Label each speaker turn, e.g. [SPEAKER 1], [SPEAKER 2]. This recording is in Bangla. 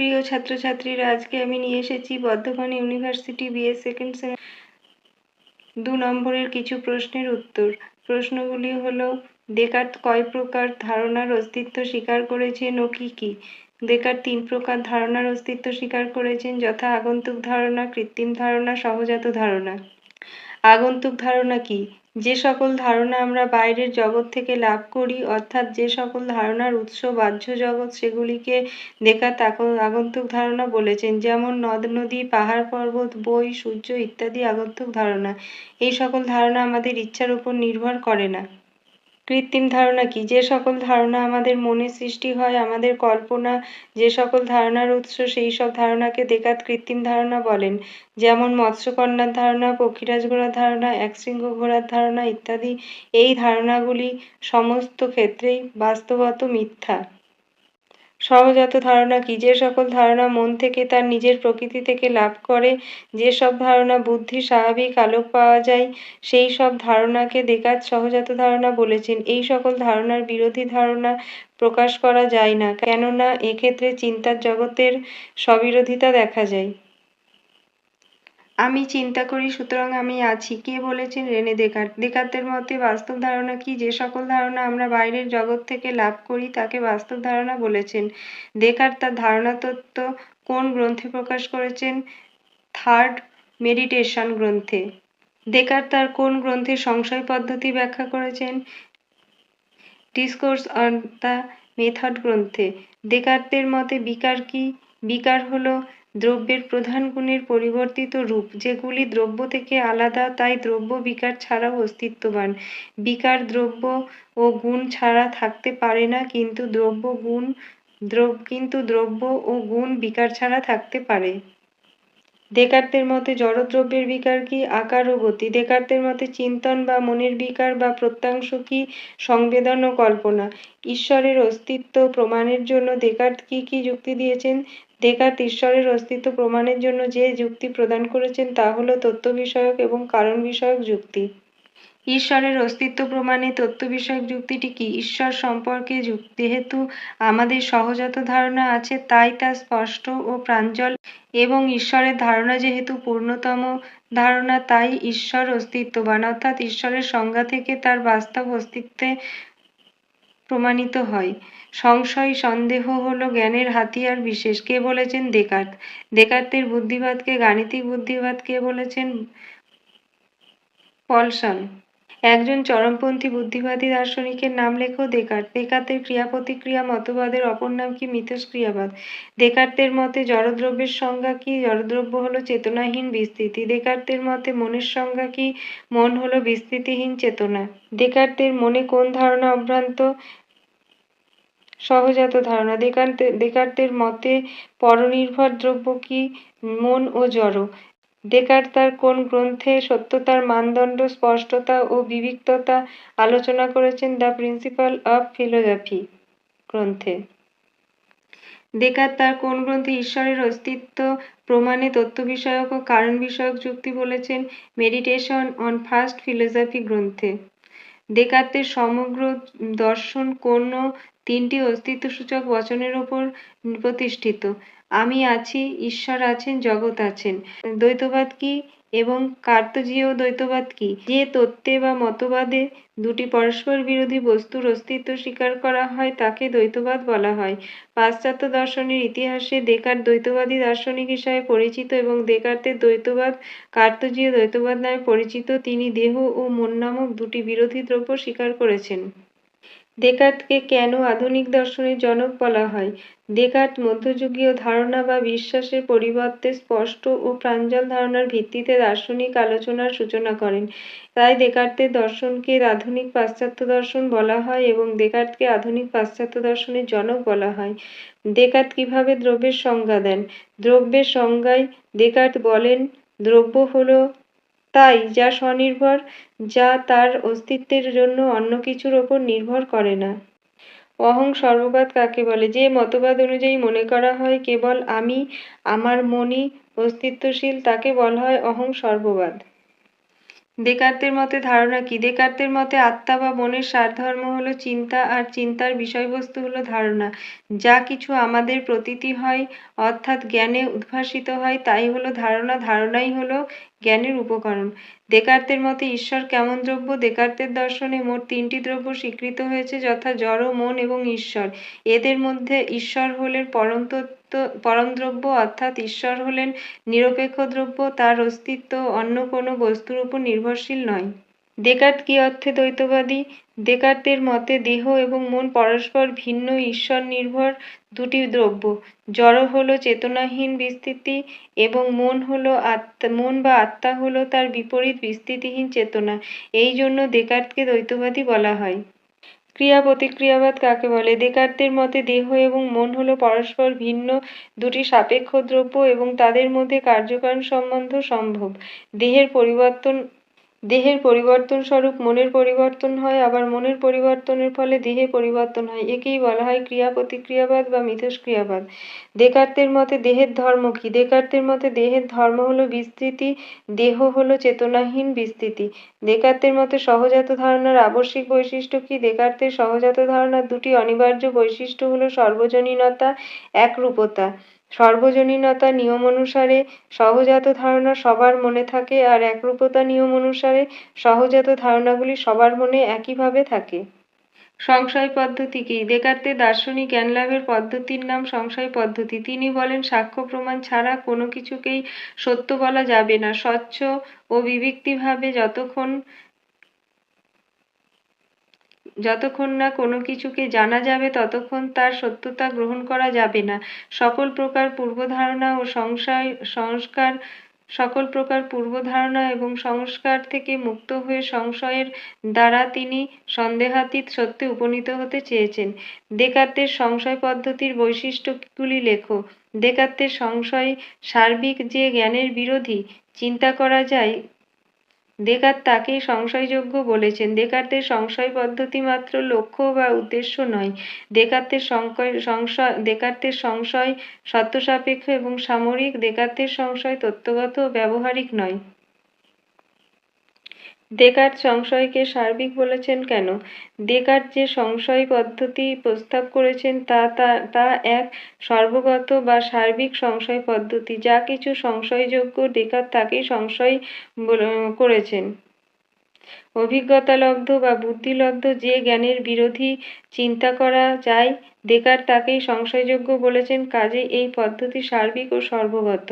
[SPEAKER 1] প্রিয় ছাত্রছাত্রীরা, আজকে আমি নিয়ে এসেছি Bardhaman university BA second sem দু নম্বরের কিছু প্রশ্নের উত্তর। প্রশ্নগুলি হলো ডেকার্ট কয় প্রকার ধারণার অস্তিত্ব স্বীকার করেছেন ও কী কী? ডেকার্ট তিন প্রকার ধারণার অস্তিত্ব স্বীকার করেছেন, যথা আগন্তুক ধারণা, কৃত্রিম ধারণা, সহজাত ধারণা। আগন্তুক ধারণা কি? যে সকল ধারণা আমরা বাইরের জগৎ থেকে লাভ করি, অর্থাৎ যে সকল ধারণার উৎস বাহ্য জগৎ, সেগুলিকে দেখাত আগন্তুক ধারণা বলেছেন। যেমন নদ, নদী, পাহাড়, পর্বত, বই, সূর্য ইত্যাদি আগন্তুক ধারণা। এই সকল ধারণা আমাদের ইচ্ছার উপর নির্ভর করে না। কৃত্রিম ধারণা কি? যে সকল ধারণা আমাদের মনে সৃষ্টি হয়, আমাদের কল্পনা, যে সকল ধারণার উৎস, সেই সব ধারণাকে দেখাত কৃত্রিম ধারণা বলেন। যেমন মৎস্যকন্যার ধারণা, পক্ষীরাজ ঘোড়ার ধারণা, একশৃঙ্গ ঘোড়ার ধারণা ইত্যাদি, এই ধারণাগুলি সমস্ত ক্ষেত্রেই বাস্তবত মিথ্যা। সহজাত ধারণা কি? যে সকল ধারণা মন থেকে তার নিজের প্রকৃতি থেকে লাভ করে, যে সব ধারণা বুদ্ধি, স্বাভাবিক আলোক পাওয়া যায়, সেই সব ধারণাকে দেকাত সহজাত ধারণা বলেছেন। এই সকল ধারণার বিরোধী ধারণা প্রকাশ করা যায় না, কেননা এক্ষেত্রে চিন্তার জগতের স্ববিরোধিতা দেখা যায়। আমি চিন্তা করি, সুতরাং আমি আছি। কে বলেছেন রেনে দেকার্ত দেকার্তের মতে বাস্তব ধারণা কি? যে সকল ধারণা আমরা বাইরের জগৎ থেকে লাভ করি, তাকে বাস্তব ধারণা বলেছেন। দেকার্ত তার ধারণা তত্ত্ব কোন গ্রন্থে প্রকাশ করেছেন? থার্ড মেডিটেশন গ্রন্থে। দেকার্ত তার কোন গ্রন্থে সংশয় পদ্ধতি ব্যাখ্যা করেছেন? ডিসকোর্স অন দ্য মেথড গ্রন্থে। দেকার্তের মতে বিকার কি? বিকার হলো দ্রব্যের প্রধান গুণের পরিবর্তিত রূপ। যেগুলি দ্রব্য থেকে আলাদা, তাই দ্রব্য বিকার ছাড়াও অস্তিত্ববান। বিকার দ্রব্য ও গুণ ছাড়া থাকতে পারে না, কিন্তু দ্রব্য গুণ কিন্তু দ্রব্য ও গুণ বিকার ছাড়া থাকতে পারে। দেকার্তের মতে, জড়দ্রব্যের বিকার কি আকার ও গতি? দেকার্তের মতে, চিন্তন বা মনের বিকার বা প্রত্যাংশ কি সংবেদন ও কল্পনা? ঈশ্বরের অস্তিত্ব প্রমাণের জন্য দেকার্ত কি কি যুক্তি দিয়েছেন? দেকার্ত ঈশ্বরের অস্তিত্ব প্রমাণের জন্য যে যুক্তি প্রদান করেছেন তা হল তত্ত্ব বিষয়ক এবং কারণ বিষয়ক যুক্তি। ঈশ্বরের অস্তিত্ব প্রমাণে তত্ত্ব বিষয়ক যুক্তিটি কি? ঈশ্বর সম্পর্কে যেহেতু আমাদের সহজাত ধারণা আছে, তাই তা স্পষ্ট ও প্রাঞ্জল এবং ঈশ্বরের ধারণা যেহেতু পূর্ণতম ধারণা, তাই ঈশ্বর অস্তিত্ববান। অর্থাৎ ঈশ্বরের সংজ্ঞা থেকে তার বাস্তব অস্তিত্বে প্রমাণিত হয়। সংশয়, সন্দেহ হলো জ্ঞানের হাতিয়ার বিশেষ। কে বলেছেন দেকার্ত দেকার্তের বুদ্ধিবাদকে গাণিতিক বুদ্ধিবাদ কে বলেছেন? পলসন। একজন চরমপন্থী বুদ্ধিবাদী দার্শনিকের নাম লেখো দেকার্ত দেকার্তের ক্রিয়া প্রতিক্রিয়া মতবাদের অপর নাম কি মিথস্ক্রিয়াবাদ দেকার্তের মতে জড়দ্রব্যের সংজ্ঞা কি? জড়দ্রব্য হলো চেতনাহীন বিস্তৃতি। দেকার্তের মতে মনের সংজ্ঞা কি? মন হলো বিস্তৃতিহীন চেতনা। দেকার্তের মনে কোন ধারণা অভ্রান্ত? সহজাত ধারণা। দেকার্তের মতে পরনির্ভর দ্রব্য কি? মন ও জড়। দেকার্ত তার কোন গ্রন্থে সত্যতার মানদণ্ড, স্পষ্টতা ও বিবিক্ততা আলোচনা করেছেন দ্য প্রিন্সিপাল অফ ফিলোজফি গ্রন্থে? দেকার্ত তার কোন গ্রন্থে ঈশ্বরের অস্তিত্ব, প্রমাণে তত্ত্ব বিষয়ক ও কারণ বিষয়ক যুক্তি বলেছেন? মেডিটেশন অন ফার্স্ট ফিলোজফি গ্রন্থে। দেকার্তের সমগ্র দর্শন কোন তিনটি অস্তিত্বসূচক বচনের ওপর প্রতিষ্ঠিত? আমি আছি, ঈশ্বর আছেন, জগৎ আছেন। দ্বৈতবাদ কি এবং কার্তজীয় দ্বৈতবাদ কি? যে তত্ত্বে বা মতবাদে দুটি পরস্পর বিরোধী বস্তুর অস্তিত্ব স্বীকার করা হয়, তাকে দ্বৈতবাদ বলা হয়। পাশ্চাত্য দর্শনের ইতিহাসে দেকার দ্বৈতবাদী দার্শনিক হিসাবে পরিচিত এবং দেকার্তের দ্বৈতবাদ কার্তজীয় দ্বৈতবাদ নামে পরিচিত। তিনি দেহ ও মন নামক দুটি বিরোধী দ্রব্য স্বীকার করেছেন। দেকার্তকে কেন আধুনিক দর্শনের জনক বলা হয়? দেকার্ত মধ্যযুগীয় ধারণা বা বিশ্বাসের পরিবর্তে স্পষ্ট ও প্রাঞ্জল ধারণার ভিত্তিতে দার্শনিক আলোচনার সূচনা করেন। তাই দেকার্তের দর্শনকে আধুনিক পাশ্চাত্য দর্শন বলা হয় এবং দেকার্তকে আধুনিক পাশ্চাত্য দর্শনের জনক বলা হয়। দেকার্ত কীভাবে দ্রব্যের সংজ্ঞা দেন? দ্রব্যের সংজ্ঞায় দেকার্ত বলেন, দ্রব্য হলো তাই যা স্বনির্ভর, যা তার অস্তিত্বের জন্য অন্য কিছুর ওপর নির্ভর করে না। অহং সর্ববাদ কাকে বলে? যে মতবাদ অনুযায়ী মনে করা হয় কেবল আমি, আমার মনই অস্তিত্বশীল, তাকে বলা হয় অহং সর্ববাদ। দেকার্তের মতে ধারণা কি? দেকার্তের মতে আত্মা বা মনের সারধর্ম হলো চিন্তা আর চিন্তার বিষয়বস্তু হলো ধারণা। যা কিছু আমাদের প্রতীতি হয়, অর্থাৎ জ্ঞানে উদ্ভাসিত হয়, তাই হলো ধারণা। ধারণাই হলো জ্ঞানের উপকরণ। দেকার্তের মতে ঈশ্বর কেমন দ্রব্য? দেকার্তের দর্শনে মোট তিনটি দ্রব্য স্বীকৃত হয়েছে, যথা জড়, মন এবং ঈশ্বর। এদের মধ্যে ঈশ্বর হলেন পরম তত্ত্ব পরম দ্রব্য অর্থাৎ ঈশ্বর হলেন নিরপেক্ষ দ্রব্য, তার অস্তিত্ব অন্য কোনো বস্তুর উপর নির্ভরশীল নয়। দেকার্ত কি অর্থে দ্বৈতবাদী? দেকার্তের মতে দেহ এবং মন পরস্পর ভিন্ন ঈশ্বর নির্ভর দুটি দ্রব্য। জড় হলো চেতনাহীন বিস্তৃতি এবং মন হলো আত্মা, মন বা আত্মা হলো তার বিপরীত বিস্তৃতিহীন চেতনা। এই জন্য দেকার্তকে দ্বৈতবাদী বলা হয়। ক্রিয়া প্রতিক্রিয়াবাদ কাকে বলে? দেকার্তের মতে দেহ এবং মন হলো পরস্পর ভিন্ন, দুটি সাপেক্ষ দ্রব্য এবং তাদের মধ্যে কার্যকারণ সম্বন্ধ সম্ভব। দেহের পরিবর্তন দেহের পরিবর্তন স্বরূপ মনের পরিবর্তন হয়, আবার মনের পরিবর্তনের ফলে দেহে পরিবর্তন হয়। একেই বলা হয় ক্রিয়া প্রতিক্রিয়াবাদ বা মিথস্ক্রিয়াবাদ। দেকার্তের মতে দেহের ধর্ম কি? দেকার্তের মতে দেহের ধর্ম হলো বিস্তৃতি, দেহ হলো চেতনাহীন বিস্তৃতি। দেকার্তের মতে সহজাত ধারণার আবশ্যিক বৈশিষ্ট্য কি? দেকার্তের সহজাত ধারণার দুটি অনিবার্য বৈশিষ্ট্য হলো সর্বজনীনতা, একরূপতা। সর্বজনীনতা নিয়ম অনুসারে সহজাত ধারণা সবার মনে থাকে আর একরূপতা নিয়ম অনুসারে সহজাত ধারণাগুলি সবার মনে একইভাবে থাকে। সংশয় পদ্ধতি কি দেকার্তের দার্শনিক জ্ঞান লাভের পদ্ধতির নাম সংশয় পদ্ধতি। তিনি বলেন, সাক্ষ্য প্রমাণ ছাড়া কোনো কিছুকেই সত্য বলা যাবে না। স্বচ্ছ ও বিবিক্তভাবে যতক্ষণ যতক্ষণ না কোনো কিছুকে জানা যাবে, ততক্ষণ তার সত্যতা গ্রহণ করা যাবে না। সকল প্রকার পূর্বধারণা ও সংশয়, সংস্কার, সকল প্রকার পূর্বধারণা এবং সংস্কার থেকে মুক্ত হয়ে সংশয়ের দ্বারা তিনি সন্দেহাতীত সত্যে উপনীত হতে চেয়েছেন। দেকার্তের সংশয় পদ্ধতির বৈশিষ্ট্যগুলি লেখো। দেকার্তের সংশয় সার্বিক যে জ্ঞানের বিরোধী, চিন্তা করা যায় দেকার্ত তাকেই সংশয়যোগ্য বলেছেন। দেকার্তের সংশয় পদ্ধতি মাত্র লক্ষ্য বা উদ্দেশ্য নয়। দেকার্তের সংশয় সংশয় দেকার্তের সংশয় সত্যসাপেক্ষ এবং সামরিক দেকার্তের সংশয় তত্ত্বগত ব্যবহারিক নয়। দেকার্ত সংশয়কে সার্বিক বলেছেন কেন? দেকার্ত যে সংশয় পদ্ধতি প্রস্তাব করেছেন, তা তা এক সর্বগত বা সার্বিক সংশয় পদ্ধতি। যা কিছু সংশয়যোগ্য দেকার্ত তাকেই সংশয় করেছেন। অভিজ্ঞতালব্ধ বা বুদ্ধিলব্ধ যে জ্ঞানের বিরোধী চিন্তা করা যায় দেকার্ত তাকেই সংশয়যোগ্য বলেছেন। কাজেই এই পদ্ধতি সার্বিক ও সর্বগত।